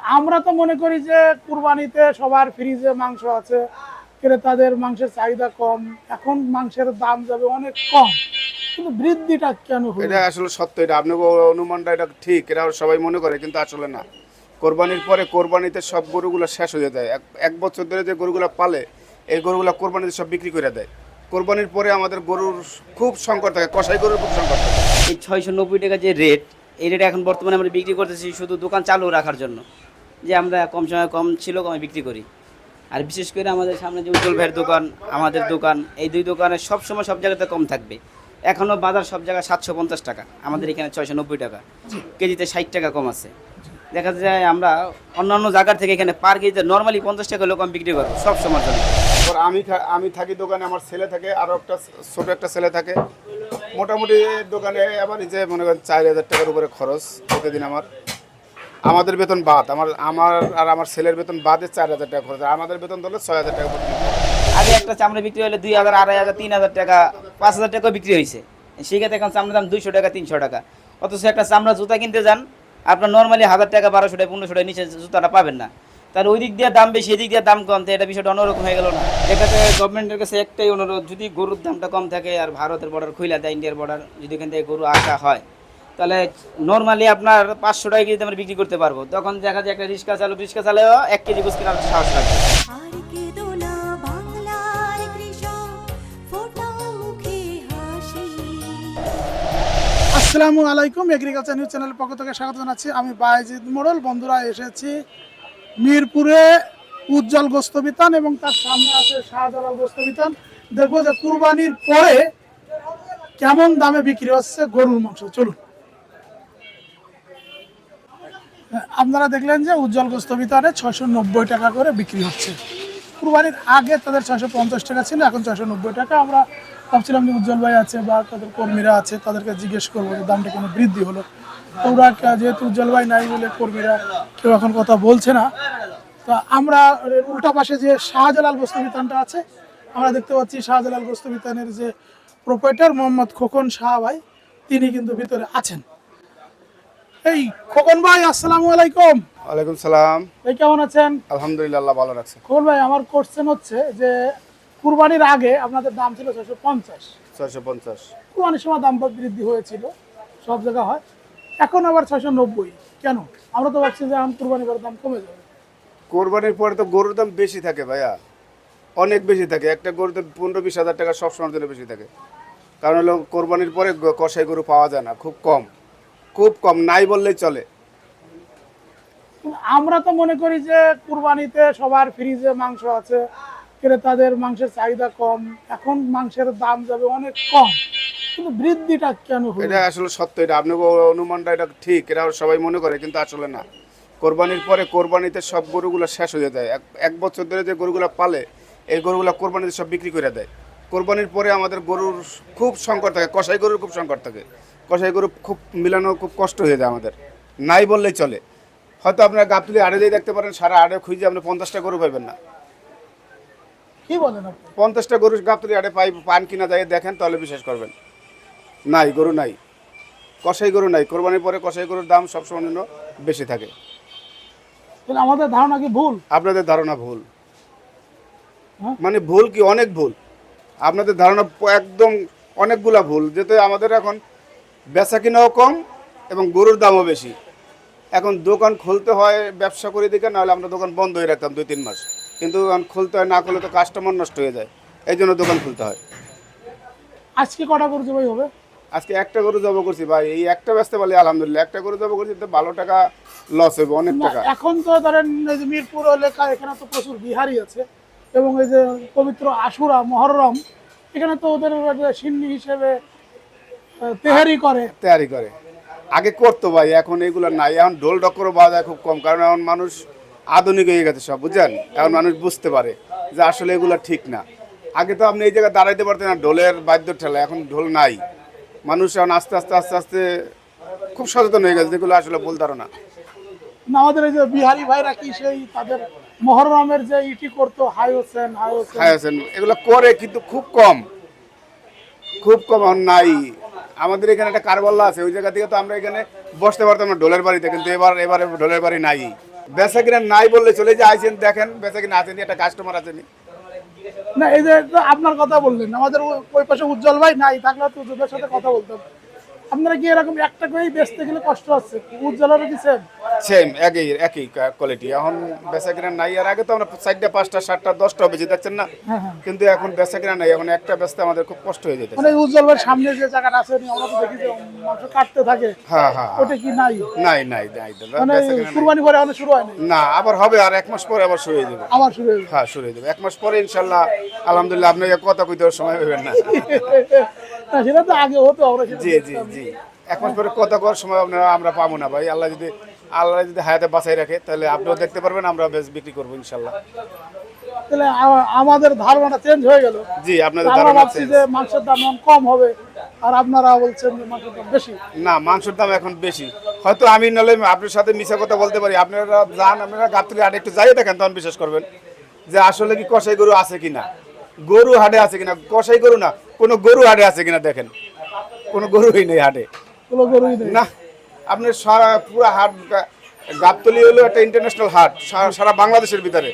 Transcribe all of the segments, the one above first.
আমরা তো মনে করি যে কুরবানিতে সবার ফ্রিজে মাংস আছে ক্রেতাদের মাংসের চাহিদা কম এখন মাংসের দাম যাবে অনেক কম। কিন্তু বৃদ্ধিটা কেন এটা আসলে সত্য এটা আপনার অনুমানটা এটা ঠিক এটা সবাই মনে করে কিন্তু আসলে না। কোরবানির পরে কোরবানিতে সব গরুগুলো শেষ হয়ে যায়। এক- এক বছর ধরে যে গরুগুলো পালে এই গরুগুলো কোরবানিতে সব বিক্রি করে দেয়। কোরবানির পরে আমাদের গরুর খুব সংকট থাকে কষাই গরুর খুব সংকট থাকে। এই ছয়শো নব্বই টাকা যে রেট এই রেট এখন বর্তমানে আমরা বিক্রি করতেছি শুধু দোকান চালু রাখার জন্য। যে আমরা কম সময় কম ছিল কমে বিক্রি করি। আর বিশেষ করে আমাদের সামনে যে উজ্জ্বল ভাইয়ের দোকান আমাদের দোকান এই দুই দোকানে সব সময় সব জায়গাতে কম থাকবে। এখনও বাজার সব জায়গায় সাতশো পঞ্চাশ টাকা আমাদের এখানে ছয়শো নব্বই টাকা। কেজিতে ষাট টাকা কম আছে। দেখা যায় আমরা অন্যান্য জায়গার থেকে এখানে পার কেজিতে নর্মালি পঞ্চাশ টাকা হলেও কম বিক্রি করব সব সময় জন্য। আমি আমি থাকি দোকানে আমার ছেলে থাকে আরও একটা ছোটো একটা ছেলে থাকে। মোটামুটি দোকানে এই যে মনে করেন চার হাজার টাকার উপরে খরচ প্রতিদিন আমার। আমাদের বেতন বাদ, আমার আমার আর আমার ছেলের বেতন বাদে চার হাজার টাকা খরচ আমাদের বেতন ধরলে ছয় হাজার টাকা। আগে একটা চামড়া বিক্রি হলে দুই হাজার, আড়াই হাজার, তিন হাজার টাকা, পাঁচ হাজার টাকা বিক্রি হয়েছে। সেক্ষেত্রে এখন চামড়ার দাম দুইশো টাকা, তিনশো টাকা। অথচ একটা চামড়া জুতা কিনতে যান, আপনার নর্মালি হাজার টাকা, বারোশো টাকা, পনেরোশো টাকা নিচে জুতাটা পাবেন না। তার ওই দিক দিয়ে দাম বেশি এদিক দিয়ে দাম কম এটা বিষয়টা অন্যরকম হয়ে গেল না। এক্ষেত্রে গভর্নমেন্টের কাছে একটাই অনুরোধ যদি গরুর দামটা কম থাকে আর ভারতের বর্ডার খুইলা দেয় ইন্ডিয়ার বর্ডার যদি এখান থেকে গরু আসা হয় তাহলে নর্মালি আপনার পাঁচশো টাকা কেজিতে আমরা বিক্রি করতে পারব। তখন দেখা যায় একটা রিক্সা চালু রিক্সা চালেও এক কেজি গোস কেনার সাহস লাগবে আসসালামু আলাইকুম এগ্রিকালচার নিউজ চ্যানেলের পক্ষ থেকে স্বাগত জানাচ্ছি। আমি বাইজিদ মোড়ল বন্ধুরা এসেছি মিরপুরে উজ্জ্বল গোস্তবিতান এবং তার সামনে আছে শাহজালাল গোস্তবিতান দেখব যে কুরবানির পরে কেমন দামে বিক্রি হচ্ছে গরুর মাংস। চলুন। আপনারা দেখলেন যে উজ্জ্বল গোস্তবিতানে ছশো নব্বই টাকা করে বিক্রি হচ্ছে। কুরবানির আগে তাদের ছশো পঞ্চাশ টাকা ছিল, এখন ছশো নব্বই টাকা। আমরা ভাবছিলাম যে উজ্জ্বল ভাই আছে বা তাদের কর্মীরা আছে, তাদেরকে জিজ্ঞেস করব যে দামটা কোনো বৃদ্ধি হলো। ওরা যেহেতু ভাই নাই বলে কর্মীরা কেউ এখন কথা বলছে না তা আমরা উল্টা পাশে যে শাহজালাল গোস্তবিতানটা আছে আমরা দেখতে পাচ্ছি শাহজালাল গোস্তবিতানের যে প্রোপাইটার মোহাম্মদ খোকন শাহ ভাই তিনি কিন্তু ভিতরে আছেন। এই খোকন ভাই আসসালামু আলাইকুম। ওয়ালাইকুম সালাম। ভাই কেমন আছেন? আলহামদুলিল্লাহ আল্লাহ ভালো রাখছে। খোকন ভাই আমার কোশ্চেন হচ্ছে যে কুরবানির আগে আপনাদের দাম ছিল ছশো পঞ্চাশ। ছয়শো পঞ্চাশ। কুরবানির সময় দাম বৃদ্ধি হয়েছিল সব জায়গা হয়। এখন আবার ছয়শো নব্বই। কেন? আমরা তো ভাবছি যে আম কোরবানি করার দাম কমে যাবে। কোরবানির পরে তো গরুর দাম বেশি থাকে ভাইয়া। অনেক বেশি থাকে। একটা গরুতে পনেরো বিশ হাজার টাকা সব সময় জন্য বেশি থাকে। কারণ হলো কোরবানির পরে কষাই গরু পাওয়া যায় না। খুব কম। খুব কম। নাই বললেই চলে। আমরা তো মনে করি যে কুরবানিতে সবার ফ্রিজে মাংস আছে। ক্রেতাদের মাংসের চাহিদা কম। এখন মাংসের দাম যাবে অনেক কম। কিন্তু বৃদ্ধিটা কেন এটা আসলে সত্য এটা আপনার অনুমানটা এটা ঠিক এটা সবাই মনে করে কিন্তু আসলে না। কোরবানির পরে কোরবানিতে সব গরুগুলো শেষ হয়ে যায়। এক বছর ধরে যে গরুগুলো পালে এই গরুগুলো কোরবানিতে সব বিক্রি করে দেয়। কোরবানির পরে আমাদের গরুর খুব সংকট থাকে কষাই গরুর খুব সংকট থাকে। কষাই গরু খুব মিলানো খুব কষ্ট হয়ে যায় আমাদের। নাই বললেই চলে। হয়তো আপনার গাবতুলি আড়ে দিয়ে দেখতে পারেন সারা আড়ে খুঁজে আপনি পঞ্চাশটা গরু পাইবেন না। কি বলেন পঞ্চাশটা গরু গাবতুলি আড়ে পাই পান কিনা যায় দেখেন তাহলে বিশ্বাস করবেন। নাই গরু নাই। কষাই গরু নাই কোরবানির পরে কষাই গরুর দাম সবসময় জন্য বেশি থাকে। আমাদের ধারণা কি ভুল? আপনাদের ধারণা ভুল। হ্যাঁ? মানে ভুল কি অনেক ভুল। আপনাদের ধারণা একদম অনেকগুলা ভুল যেহেতু আমাদের এখন বেচা কিনাও কম এবং গরুর দামও বেশি। এখন দোকান খুলতে হয় ব্যবসা করে দিকে নাহলে আমরা দোকান বন্ধ হয়ে রাখতাম দুই তিন মাস। কিন্তু এখন খুলতে হয় না খুললে তো কাস্টমার নষ্ট হয়ে যায়। এই জন্য দোকান খুলতে হয়। আজকে কটা করে জবাই হবে? আজকে একটা গরু জব করছি ভাই এই একটা ব্যস্ত বলে আলহামদুলিল্লাহ একটা গরু জব করছি তো ভালো টাকা লস হবে অনেক টাকা। এখন তো ধরেন মিরপুর এলাকা এখানে তো প্রচুর বিহারি আছে এবং এই যে পবিত্র আশুরা মহরম এখানে তো ওদের সিন্নি হিসেবে তেহারি করে। তৈরি করে। আগে করতো ভাই এখন এগুলো নাই। এখন ঢোল ডক্করও পাওয়া যায় খুব কম কারণ এখন মানুষ আধুনিক হয়ে গেছে সব বুঝছেন? এখন মানুষ বুঝতে পারে যে আসলে এগুলো ঠিক না। আগে তো আপনি এই জায়গায় দাঁড়াইতে পারতেন না ঢোলের বাদ্য ঠেলা এখন ঢোল নাই। মানুষ এখন আস্তে আস্তে আস্তে আস্তে খুব সচেতন হয়ে গেছে যেগুলো আসলে ভুল ধারণা। না, আমাদের এই যে বিহারি ভাইরা কি সেই তাদের মহরমের যে ইটি করতো হাই হোসেন হাই এগুলো করে কিন্তু খুব কম। খুব কম এখন নাই। আমাদের এখানে একটা কারবাল্লা আছে ওই জায়গা থেকে তো আমরা এখানে বসতে পারতাম না ঢোলের বাড়িতে কিন্তু এবার এবারে ঢোলের বাড়ি নাই। বেচা কিনা নাই বললে চলে যে আইছেন দেখেন বেচা কিনা আছেন একটা কাস্টমার আছেনি। না, এই যে আপনার কথা বললেন, আমাদের ওই- পাশে উজ্জ্বল ভাই নাই, থাকলে তো উজ্জ্বলের সাথে কথা বলতাম। আপনারা কি এরকম একটা করেই বেচতে গেলে কষ্ট হচ্ছে? উজ্জ্বলেরও কি সেম সেম একই একই কোয়ালিটি এখন বেচা কিনা নাই আর আগে তো আমরা চারটা পাঁচটা সাতটা দশটা বেশি দেখছেন না? হ্যাঁ হ্যাঁ। কিন্তু এখন বেচা কিনা নাই এখন একটা বেচতে আমাদের খুব কষ্ট হয়ে যেতে মানে উজ্জ্বল সামনে যে জায়গাটা আছে আমরা তো দেখি যে মাংস কাটতে থাকে। হ্যাঁ হ্যাঁ হ্যাঁ। ওটা কি নাই? নাই নাই নাই মানে। কুরবানি পরে শুরু হয়নি না আবার হবে আর এক মাস পরে আবার শুরু হয়ে যাবে। আবার শুরু হয়ে হ্যাঁ শুরু হয়ে যাবে। এক মাস পরে ইনশাল্লাহ আলহামদুলিল্লাহ আপনাকে কথা কইতে সময় পাবেন না। না সেটা তো আগে হতো আমরা জি জি জি। এক মাস পরে কথা করার সময় আপনারা আমরা পাবো না ভাই। আল্লাহ যদি আল্লাহ যদি হায়াতে বাঁচাই রাখে তাহলে আপনিও দেখতে পারবেন আমরা বেশ বিক্রি করব ইনশাল্লাহ। তাহলে আমাদের ধারণাটা চেঞ্জ হয়ে গেল। জি আপনাদের ধারণা ভাবছি যে মাংসের দাম কম হবে আর আপনারা বলছেন যে মাংসের দাম বেশি। না মাংসের দাম এখন বেশি। হয়তো আমি নাহলে আপনার সাথে মিশা কথা বলতে পারি। আপনারা যান আপনারা গাবতলি হাটে একটু যাই দেখেন তখন বিশ্বাস করবেন যে আসলে কি কষাই গরু আছে কিনা। গরু হাটে আছে কিনা? কষাই গরু না কোনো গরু হাটে আছে কিনা দেখেন। কোনো গরুই নেই হাটে। কোনো গরুই নেই। না আপনার সারা পুরো হাট গাবতলি হলো একটা ইন্টারন্যাশনাল হাট সারা- বাংলাদেশের ভিতরে।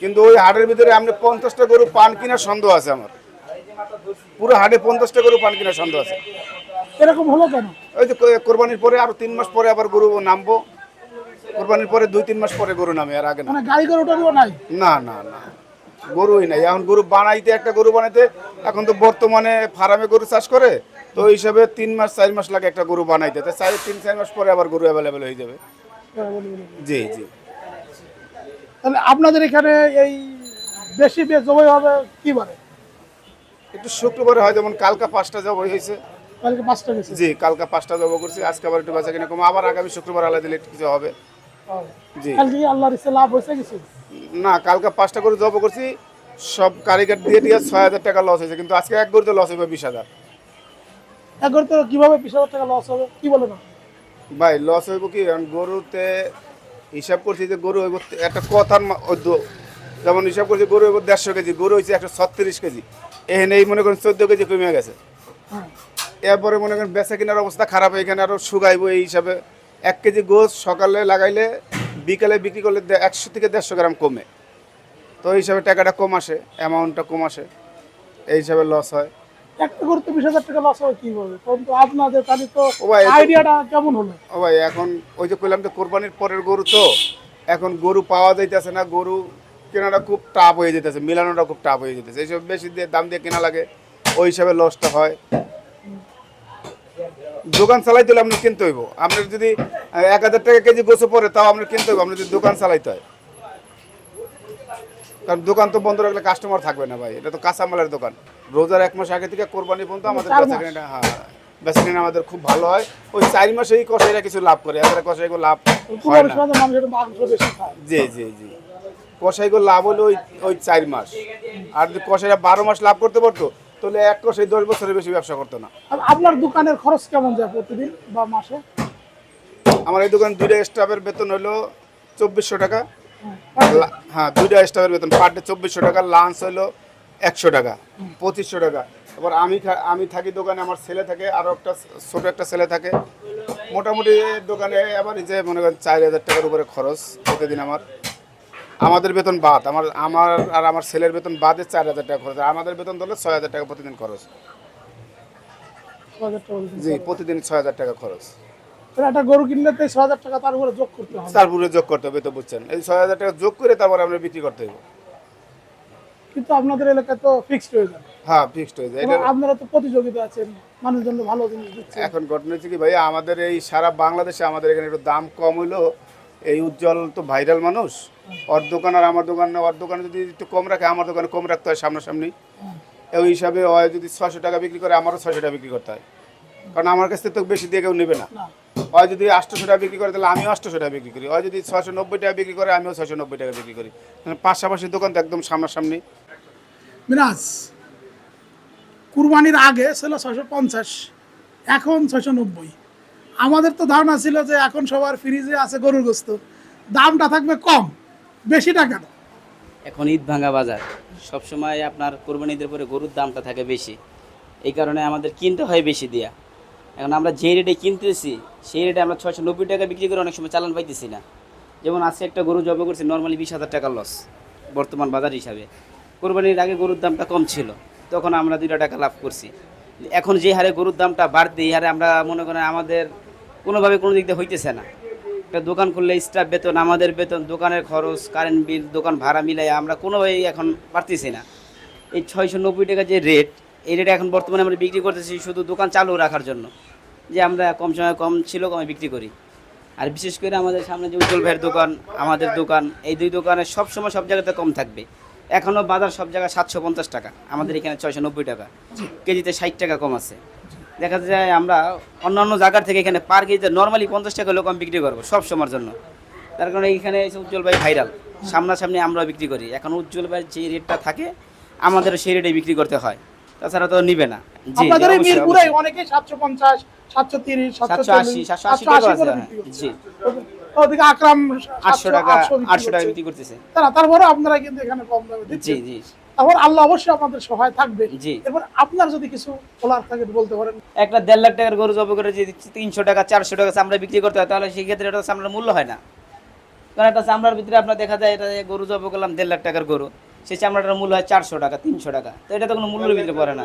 কিন্তু ওই হাটের ভিতরে আপনি পঞ্চাশটা গরু পান কিনার সন্দেহ আছে আমার। পুরো হাটে পঞ্চাশটা গরু পান কিনার সন্দেহ আছে। এরকম হলো কেন? ওই যে কোরবানির পরে আরও তিন মাস পরে আবার গরু নামবো। কোরবানির পরে দুই তিন মাস পরে গরু নামে আর আগে না। মানে গাড়ি নাই? না না না। গরুই নাই। এখন গরু বানাইতে একটা গরু বানাইতে এখন তো বর্তমানে ফার্মে গরু চাষ করে তো ওই হিসাবে তিন মাস চার মাস লাগে একটা গরু বানাইতে। তো চার তিন চার মাস পরে আবার গরু অ্যাভেলেবেল হয়ে যাবে। বলি, বলি। জি জি। তাহলে আপনাদের এখানে এই বেশি জবাই হবে কি বারে একটু শুক্রবারে হয় যেমন কালকা পাঁচটা জব হয়েছে। কালকে পাঁচটা গেছে। জি কালকা পাঁচটা জব করছি আজকে আবার একটু বেচা কিনা কম আবার আগামী শুক্রবার আলাদা দিলে কিছু হবে। জি। কালকে আল্লাহর ইচ্ছে লাভ হয়েছে কিছু? না কালকে পাঁচটা করে জব করছি সব কারিগর দিয়ে দিয়ে ছয় হাজার টাকা লস হয়েছে কিন্তু আজকে এক গরুতে লস হবে বিশ হাজার। এখন তো কীভাবে বিশ হাজার টাকা লস হবে কি বলে না ভাই লস হইব কি? কারণ গরুতে হিসাব করছি যে গরু হইব একটা কথার যেমন হিসাব করছি গরু হইব দেড়শো কেজি গরু হয়েছে একশো ছত্রিশ কেজি। এখানে এই মনে করেন চোদ্দ কেজি কমে গেছে। হ্যাঁ। এরপরে মনে করেন বেচা কেনার অবস্থা খারাপ এখানে আরও শুকাইবো এই হিসাবে। এক কেজি গোস সকালে লাগাইলে বিকালে বিক্রি করলে একশো থেকে দেড়শো গ্রাম কমে। তো এই হিসাবে টাকাটা কম আসে অ্যামাউন্টটা কম আসে। এই হিসাবে লস হয়। একটা করতে বিশ হাজার টাকা লস হবে কীভাবে? কারণ তো আপনাদের তাহলে তো আইডিয়াটা কেমন হলো? ও ভাই এখন ওই যে কইলাম যে কোরবানির পরের গরু তো এখন গরু পাওয়া যাইতেছে না গরু কেনাটা খুব টাফ হয়ে যেতেছে মিলানোটা খুব টাফ হয়ে যেতেছে এইসব বেশি দিয়ে দাম দিয়ে কেনা লাগে ওই হিসাবে লসটা হয়। দোকান চালাইতে হলে আপনি কিনতে হইব। আপনার যদি এক হাজার টাকা কেজি গোছে পড়ে তাও আপনার কিনতে হইব আপনার যদি দোকান চালাইতে হয়। কারণ দোকান তো বন্ধ রাখলে কাস্টমার থাকবে না ভাই। এটা তো কাঁচামালের দোকান। রোজার এক মাস আগে থেকে কোরবানি পর্যন্ত আমাদের বেচাকেনাটা হ্যাঁ বেচাকেনা আমাদের খুব ভালো হয়। ওই চার মাসেই কষাইরা কিছু লাভ করে এছাড়া কষাইগো লাভ হয় না। মাংস জি জি জি। কষাইগো লাভ হলো ওই ওই চার মাস। আর যদি কষাইরা বারো মাস লাভ করতে পারতো তাহলে এক কষাই দশ বছরের বেশি ব্যবসা করতো না। আপনার দোকানের খরচ কেমন যায় প্রতিদিন বা মাসে? আমার এই দোকান দুইটা স্টাফের বেতন হলো চব্বিশশো টাকা। হ্যাঁ দুইটা স্টাফের বেতন। পার ডে চব্বিশশো টাকা লাঞ্চ হলো একশো টাকা পঁচিশশো টাকা। এবার আমি আমি থাকি দোকানে আমার ছেলে থাকে আরও একটা ছোটো একটা ছেলে থাকে। মোটামুটি দোকানে আবার যে মনে করেন চার হাজার টাকার উপরে খরচ প্রতিদিন আমার। আমাদের বেতন বাদ আমার আমার আর আমার ছেলের বেতন বাদে চার হাজার টাকা খরচ আমাদের বেতন ধরলে ছয় হাজার টাকা প্রতিদিন খরচ। জি প্রতিদিন ছয় হাজার টাকা খরচ। একটা গরু কিনলে তো ছ হাজার টাকা তার উপরে যোগ করতে হবে। তারপরে যোগ করতে হবে তো বুঝছেন। এই ছয় হাজার টাকা যোগ করে তারপরে আমরা বিক্রি করতে হবে কিন্তু আপনাদের এলাকায় তো ফিক্সড হয়ে যায় হ্যাঁ ফিক্সড হয়ে যায়। আপনারা তো প্রতিযোগিতা আছেন মানুষজন ভালো জিনিস দিচ্ছে। এখন ঘটনা হচ্ছে কি ভাই আমাদের এই সারা বাংলাদেশে আমাদের এখানে একটু দাম কম হইল। এই উজ্জ্বল তো ভাইরাল মানুষ। ওর দোকান আর আমার দোকান ওর দোকানে যদি একটু কম রাখে আমার দোকানে কম রাখতে হয় সামনাসামনি। ওই হিসাবে ওই যদি ছশো টাকা বিক্রি করে আমারও ছশো টাকা বিক্রি করতে হয়। কারণ আমার কাছ থেকে তো বেশি দিয়ে কেউ নেবে না। হয় যদি আটশোশো টাকা বিক্রি করে তাহলে আমিও আটশোশো টাকা বিক্রি করি। হয় যদি ছশো নব্বই টাকা বিক্রি করে আমিও ছশো নব্বই টাকা বিক্রি করি। মানে পাশাপাশি দোকান তো একদম সামনাসামনি। মিনাজ কুরবানির আগে ছিল ছয়শো পঞ্চাশ এখন ছয়শো নব্বই। আমাদের তো ধারণা ছিল যে এখন সবার ফ্রিজে আছে গরুর গোস্ত। দামটা থাকবে কম বেশিটা কেন? এখন ঈদ ভাঙা বাজার। সবসময় আপনার কোরবানিদের পরে গরুর দামটা থাকে বেশি। এই কারণে আমাদের কিনতে হয় বেশি দিয়া। এখন আমরা যে রেটে কিনতেছি, সেই রেটে আমরা ছয়শো নব্বই টাকা বিক্রি করে অনেক সময় চালান পাইতেছি না। যেমন আজকে একটা গরু জব করছে নর্মালি বিশ হাজার টাকা লস বর্তমান বাজার হিসাবে। কোরবানির আগে গরুর দামটা কম ছিল, তখন আমরা দুইটা টাকা লাভ করছি। এখন যে হারে গরুর দামটা বাড়তে এই হারে আমরা মনে করেন আমাদের কোনোভাবে কোনো দিক দিয়ে হইতেছে না। একটা দোকান খুললে স্টাফ বেতন, আমাদের বেতন, দোকানের খরচ কারেন্ট বিল দোকান ভাড়া মিলাই আমরা কোনোভাবেই এখন পারতেছি না। এই ছয়শো নব্বই টাকা যে রেট এই রেটে এখন বর্তমানে আমরা বিক্রি করতেছি শুধু দোকান চালু রাখার জন্য। যে আমরা কম সময় কম ছিল, কমে বিক্রি করি। আর বিশেষ করে আমাদের সামনে যে উজ্জ্বল ভাইয়ের দোকান, আমাদের দোকান, এই দুই দোকানে সব সময় সব জায়গাতে কম থাকবে। এখনও বাজার সব জায়গায় সাতশো পঞ্চাশ টাকা, আমাদের এখানে ছয়শো নব্বই টাকা, কেজিতে ষাট টাকা কম আছে। দেখা যায় আমরা অন্যান্য জায়গার থেকে এখানে পার কেজিতে নর্মালি পঞ্চাশ টাকা লোক আমি বিক্রি করব সব সময়ের জন্য। তার কারণে এখানে এসে উজ্জ্বল ভাই ভাইরাল সামনাসামনি আমরা বিক্রি করি। এখন উজ্জ্বল ভাইয়ের যে রেটটা থাকে, আমাদেরও সেই রেটে বিক্রি করতে হয়। তাছাড়া তো নিবে না। আপনাদের মিরপুরে। অনেকে সাতশো পঞ্চাশ সাতশো তিরিশ সাতশো আশি সাতশো আশি টাকা আছে হ্যাঁ, জি। ওদিকে আকরাম আটশো টাকা 800 টাকা বিক্রি করতেছে। তারা তারপরে আপনারা কিন্তু এখানে কম দামে জি দিচ্ছেন। জি তারপর আল্লাহ অবশ্যই আপনাদের সহায় থাকবে। জি। এরপর আপনার যদি কিছু বলার থাকে বলতে পারেন। একটা দেড় লাখ টাকার গরু জব করে যদি তিনশো টাকা চারশো টাকা চামড়া বিক্রি করতে হয় তাহলে সেই ক্ষেত্রে এটা চামড়ার মূল্য হয় না। কারণ একটা চামড়ার ভিতরে আপনার দেখা যায় এটা গরু জব করলাম দেড় লাখ টাকার গরু। সেই চামড়াটার মূল্য হয় চারশো টাকা, তিনশো টাকা। তো এটা তো কোনো মূল্যের ভিতরে পড়ে না।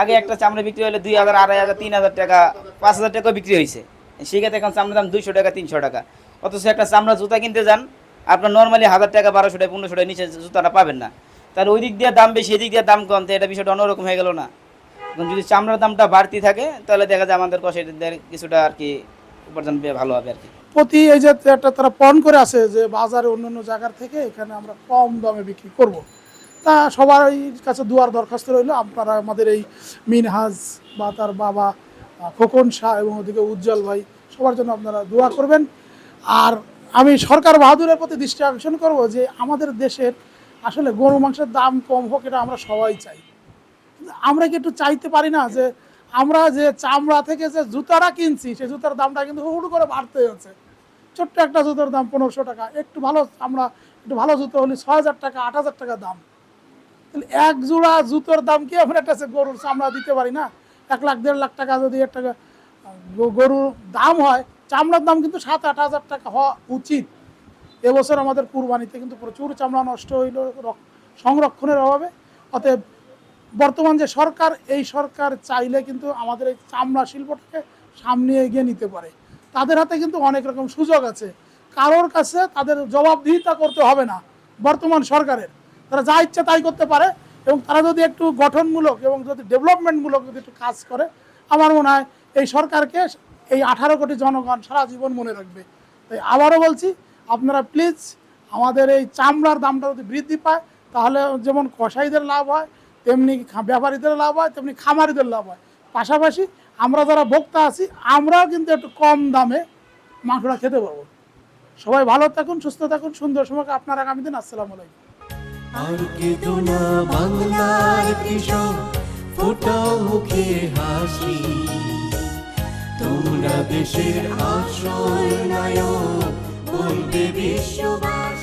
আগে একটা চামড়া বিক্রি হলে দুই হাজার, আড়াই হাজার, তিন হাজার টাকা, পাঁচ হাজার টাকা বিক্রি হয়েছে। সেক্ষেত্রে এখন চামড়ার দাম দুইশো টাকা, তিনশো টাকা। অথচ একটা চামড়া জুতা কিনতে যান, আপনার নর্মালি হাজার টাকা, বারোশো টাকা, পনেরোশো টাকা নিচে জুতাটা পাবেন না। তাহলে ওই দিক দিয়ে দাম বেশি, এদিক দিয়ে দাম কম, তো এটা বিষয়টা অন্যরকম হয়ে গেল না। এখন যদি চামড়ার দামটা বাড়তি থাকে, তাহলে দেখা যায় আমাদের কষে কিছুটা আর কি উপার্জন ভালো হবে আর কি। প্রতি এই যে একটা তারা পণ করে আছে যে বাজারে অন্যান্য জায়গার থেকে এখানে আমরা কম দামে বিক্রি করব। তা সবার কাছে দুয়ার দরখাস্ত রইল, আপনারা আমাদের এই মিনহাজ বা তার বাবা খোকন শাহ এবং ওদিকে উজ্জ্বল ভাই, সবার জন্য আপনারা দোয়া করবেন। আর আমি সরকার বাহাদুরের প্রতি দৃষ্টি আকর্ষণ করব যে আমাদের দেশের আসলে গরু মাংসের দাম কম হোক এটা আমরা সবাই চাই। আমরা কি একটু চাইতে পারি না যে আমরা যে চামড়া থেকে যে জুতাটা কিনছি, সেই জুতার দামটা কিন্তু হুড় করে বাড়তে হচ্ছে। ছোট্ট একটা জুতোর দাম পনেরোশো টাকা। একটু ভালো, আমরা একটু ভালো জুতো হলে ছয় হাজার টাকা আট হাজার টাকা দাম। তাহলে এক জোড়া জুতোর দাম কি আমরা একটা গরুর চামড়া দিতে পারি না? এক লাখ, দেড় লাখ টাকা যদি একটা গরুর দাম হয়, চামড়ার দাম কিন্তু সাত, আট হাজার টাকা হওয়া উচিত। এবছর আমাদের কুরবানিতে কিন্তু প্রচুর চামড়া নষ্ট হইল, রক- সংরক্ষণের অভাবে। অতএব বর্তমান যে সরকার, এই সরকার চাইলে কিন্তু আমাদের এই চামড়া শিল্পটাকে সামনে এগিয়ে নিতে পারে। তাদের হাতে কিন্তু অনেক রকম সুযোগ আছে। কারোর কাছে তাদের জবাবদিহিতা করতে হবে না, বর্তমান সরকারের। তারা যা ইচ্ছা তাই করতে পারে এবং তারা যদি একটু গঠনমূলক এবং যদি ডেভেলপমেন্টমূলক যদি একটু কাজ করে, আমার মনে হয় এই সরকারকে এই আঠারো কোটি জনগণ সারা জীবন মনে রাখবে। তাই আবারও বলছি, আপনারা প্লিজ আমাদের এই চামড়ার দামটা যদি বৃদ্ধি পায়, তাহলে যেমন কসাইদের লাভ হয়, তেমনি ব্যাপারীদের লাভ হয়, তেমনি খামারিদের লাভ হয়। পাশাপাশি আমরা যারা ভোক্তা আছি, আমরাও কিন্তু একটু কম দামে মাংসটা খেতে পারব। সবাই ভালো থাকুন, সুস্থ থাকুন, সুন্দর সময় আপনার আগামী দিন আসসালামু না তোমরা দেশের আশ্রয় নায়ক, বলবে বিশ্ববাসী।